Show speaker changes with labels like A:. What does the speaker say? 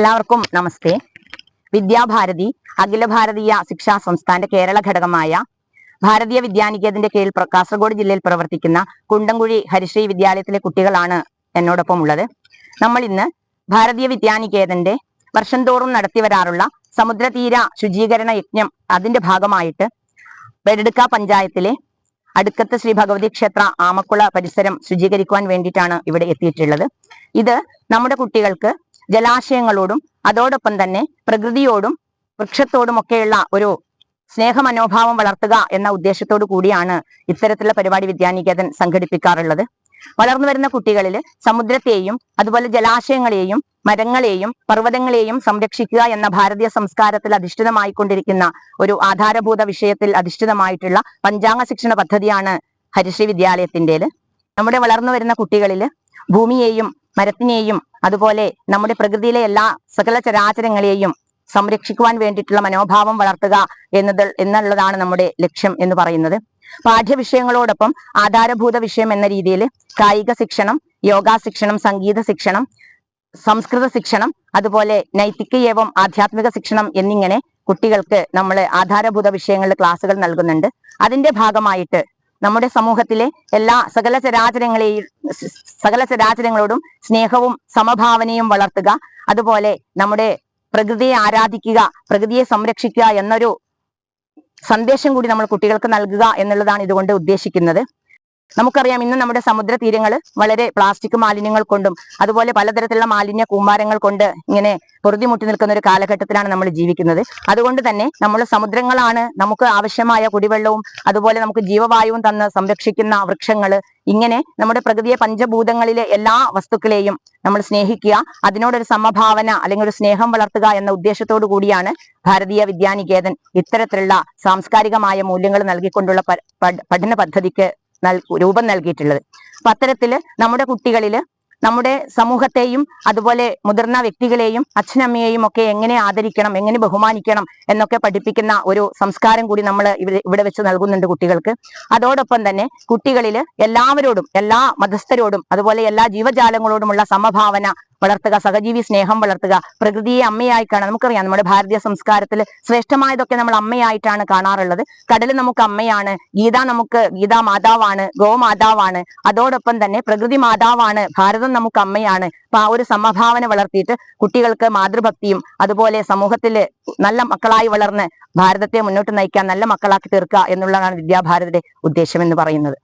A: എല്ലാവർക്കും നമസ്തേ. വിദ്യാഭാരതി അഖില ഭാരതീയ ശിക്ഷാ സംസ്ഥാന്റെ കേരള ഘടകമായ ഭാരതീയ വിദ്യാനികേതന്റെ കീഴിൽ കാസർഗോഡ് ജില്ലയിൽ പ്രവർത്തിക്കുന്ന കുണ്ടംകുഴി ഹരിശ്രീ വിദ്യാലയത്തിലെ കുട്ടികളാണ് എന്നോടൊപ്പം ഉള്ളത് നമ്മൾ ഇന്ന് ഭാരതീയ വിദ്യാനികേതന്റെ വർഷം തോറും നടത്തി വരാറുള്ള സമുദ്രതീര ശുചീകരണ യജ്ഞം അതിന്റെ ഭാഗമായിട്ട് വെടുക്ക പഞ്ചായത്തിലെ അടുക്കത്ത് ശ്രീ ഭഗവതി ക്ഷേത്ര ആമക്കുള പരിസരം ശുചീകരിക്കുവാൻ വേണ്ടിയിട്ടാണ് ഇവിടെ എത്തിയിട്ടുള്ളത്. ഇത് നമ്മുടെ കുട്ടികൾക്ക് ജലാശയങ്ങളോടും അതോടൊപ്പം തന്നെ പ്രകൃതിയോടും വൃക്ഷത്തോടും ഒക്കെയുള്ള ഒരു സ്നേഹമനോഭാവം വളർത്തുക എന്ന ഉദ്ദേശത്തോടു കൂടിയാണ് ഇത്തരത്തിലുള്ള പരിപാടി വിദ്യാനികേതൻ സംഘടിപ്പിക്കാറുള്ളത്. വളർന്നു വരുന്ന കുട്ടികളിൽ സമുദ്രത്തെയും അതുപോലെ ജലാശയങ്ങളെയും മരങ്ങളെയും പർവതങ്ങളെയും സംരക്ഷിക്കുക എന്ന ഭാരതീയ സംസ്കാരത്തിൽ അധിഷ്ഠിതമായി കൊണ്ടിരിക്കുന്ന ഒരു ആധാരഭൂത വിഷയത്തിൽ അധിഷ്ഠിതമായിട്ടുള്ള പഞ്ചാംഗ ശിക്ഷണ പദ്ധതിയാണ് ഹരിശ്രീ വിദ്യാലയത്തിന്റെത്. നമ്മുടെ വളർന്നു വരുന്ന കുട്ടികളിൽ ഭൂമിയെയും മരത്തിനെയും അതുപോലെ നമ്മുടെ പ്രകൃതിയിലെ എല്ലാ സകല ചരാചരങ്ങളെയും സംരക്ഷിക്കുവാൻ വേണ്ടിയിട്ടുള്ള മനോഭാവം വളർത്തുക എന്നത് എന്നുള്ളതാണ് നമ്മുടെ ലക്ഷ്യം എന്ന് പറയുന്നത്. പാഠ്യവിഷയങ്ങളോടൊപ്പം ആധാരഭൂത വിഷയം എന്ന രീതിയിൽ കായിക ശിക്ഷണം യോഗാ ശിക്ഷണം സംഗീത ശിക്ഷണം സംസ്കൃത ശിക്ഷണം അതുപോലെ നൈതിക ഏവം ആധ്യാത്മിക ശിക്ഷണം എന്നിങ്ങനെ കുട്ടികൾക്ക് നമ്മൾ ആധാരഭൂത വിഷയങ്ങളിൽ ക്ലാസ്സുകൾ നൽകുന്നുണ്ട്. അതിന്റെ ഭാഗമായിട്ട് നമ്മുടെ സമൂഹത്തിലെ എല്ലാ സകല ചരാചരങ്ങളെയും സകല ചരാചരങ്ങളോടും സ്നേഹവും സമഭാവനയും വളർത്തുക. അതുപോലെ നമ്മുടെ പ്രകൃതിയെ ആരാധിക്കുക പ്രകൃതിയെ സംരക്ഷിക്കുക എന്നൊരു സന്ദേശം കൂടി നമ്മൾ കുട്ടികൾക്ക് നൽകുക എന്നുള്ളതാണ് ഇതുകൊണ്ട് ഉദ്ദേശിക്കുന്നത്. നമുക്കറിയാം ഇന്ന് നമ്മുടെ സമുദ്ര തീരങ്ങൾ വളരെ പ്ലാസ്റ്റിക് മാലിന്യങ്ങൾ കൊണ്ടും അതുപോലെ പലതരത്തിലുള്ള മാലിന്യ കൂമാരങ്ങൾ കൊണ്ട് ഇങ്ങനെ പൊറുതിമുട്ടി നിൽക്കുന്ന ഒരു കാലഘട്ടത്തിലാണ് നമ്മൾ ജീവിക്കുന്നത്. അതുകൊണ്ട് തന്നെ നമ്മൾ സമുദ്രങ്ങളാണ് നമുക്ക് ആവശ്യമായ കുടിവെള്ളവും അതുപോലെ നമുക്ക് ജീവവായുവും തന്ന് സംരക്ഷിക്കുന്ന വൃക്ഷങ്ങൾ ഇങ്ങനെ നമ്മുടെ പ്രകൃതിയെ പഞ്ചഭൂതങ്ങളിലെ എല്ലാ വസ്തുക്കളെയും നമ്മൾ സ്നേഹിക്കുക അതിനോടൊരു സമഭാവന അല്ലെങ്കിൽ ഒരു സ്നേഹം വളർത്തുക എന്ന ഉദ്ദേശത്തോടു കൂടിയാണ് ഭാരതീയ വിദ്യാനികേതൻ ഇത്തരത്തിലുള്ള സാംസ്കാരികമായ മൂല്യങ്ങൾ നൽകിക്കൊണ്ടുള്ള പഠന പദ്ധതിക്ക് രൂപം നൽകിയിട്ടുള്ളത്. അപ്പൊ അത്തരത്തിൽ നമ്മുടെ കുട്ടികളിൽ നമ്മുടെ സമൂഹത്തെയും അതുപോലെ മുതിർന്ന വ്യക്തികളെയും അച്ഛനമ്മയെയും ഒക്കെ എങ്ങനെ ആദരിക്കണം എങ്ങനെ ബഹുമാനിക്കണം എന്നൊക്കെ പഠിപ്പിക്കുന്ന ഒരു സംസ്കാരം കൂടി നമ്മൾ ഇവിടെ ഇവിടെ വെച്ച് നൽകുന്നുണ്ട് കുട്ടികൾക്ക്. അതോടൊപ്പം തന്നെ കുട്ടികളിൽ എല്ലാവരോടും എല്ലാ മതസ്ഥരോടും അതുപോലെ എല്ലാ ജീവജാലങ്ങളോടുമുള്ള സമഭാവന വളർത്തുക സഹജീവി സ്നേഹം വളർത്തുക പ്രകൃതിയെ അമ്മയായി കാണാൻ നമുക്കറിയാം നമ്മുടെ ഭാരതീയ സംസ്കാരത്തിൽ ശ്രേഷ്ഠമായതൊക്കെ നമ്മൾ അമ്മയായിട്ടാണ് കാണാറുള്ളത്. കടൽ നമുക്ക് അമ്മയാണ് ഗീത നമുക്ക് ഗീതാ മാതാവാണ് ഗോമാതാവാണ് അതോടൊപ്പം തന്നെ പ്രകൃതി മാതാവാണ് ഭാരതം നമുക്ക് അമ്മയാണ്. അപ്പൊ ആ ഒരു സമഭാവന വളർത്തിയിട്ട് കുട്ടികൾക്ക് മാതൃഭക്തിയും അതുപോലെ സമൂഹത്തിൽ നല്ല മക്കളായി വളർന്ന് ഭാരതത്തെ മുന്നോട്ട് നയിക്കാൻ നല്ല മക്കളാക്കി തീർക്കുക എന്നുള്ളതാണ് വിദ്യാഭാരതിയുടെ ഉദ്ദേശം എന്ന് പറയുന്നത്.